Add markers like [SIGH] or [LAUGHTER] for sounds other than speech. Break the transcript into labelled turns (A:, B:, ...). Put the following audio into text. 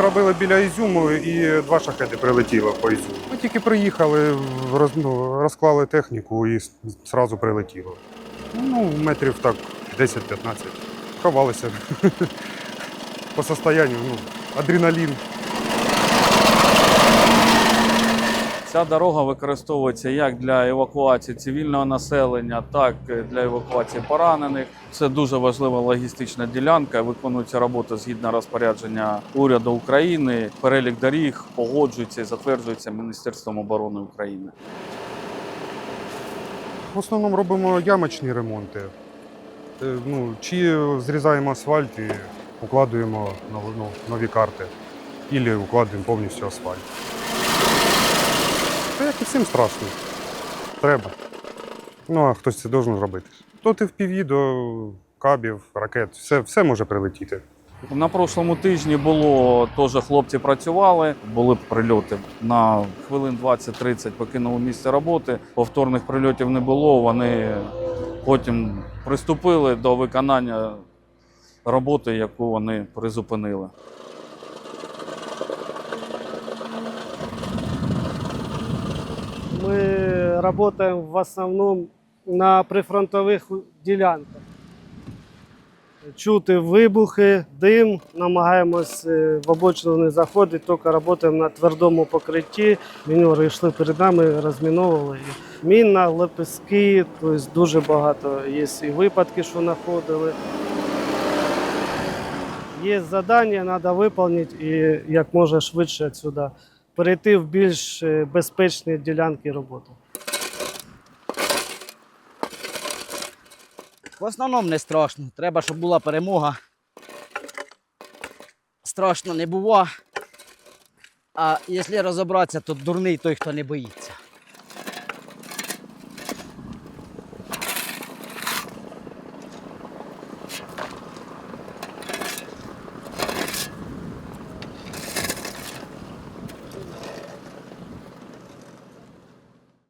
A: робили біля Ізюму і два шахети прилетіли по Ізюму. Ми тільки приїхали, роз, ну, розклали техніку і одразу прилетіло. Ну, метрів так 10-15. Ховалися. [LAUGHS] По состоянню, ну, адреналін.
B: Ця дорога використовується як для евакуації цивільного населення, так і для евакуації поранених. Це дуже важлива логістична ділянка. Виконується робота згідно розпорядження уряду України. Перелік доріг погоджується і затверджується Міністерством оборони України.
A: В основному робимо ямочні ремонти. Е, Ну, чи зрізаємо асфальт і укладуємо ну, нові карти, або укладуємо повністю асфальт. Як і всім страшно. Треба. Ну, а хтось це должен робити. Тут і в піві до кабів, ракет, все, все може прилетіти.
B: На прошлому тижні було теж хлопці працювали, були прильоти на хвилин 20-30 покинули місце роботи. Повторних прильотів не було. Вони потім приступили до виконання роботи, яку вони призупинили.
C: Работаем в основном на прифронтових ділянках. Чути вибухи, дим, намагаємось е, в обочину не заходити, тільки працюємо на твердому покритті. Міньори йшли перед нами, розміновували. І Мінна, лепестки, тобто дуже багато є і випадки, що знаходили. Є завдання, треба виконати і як можна швидше відсюди перейти в більш е, безпечні ділянки роботи.
D: В основному не страшно. Треба, щоб була перемога. Страшно не бува. А якщо розібратися, то дурний той, хто не боїться.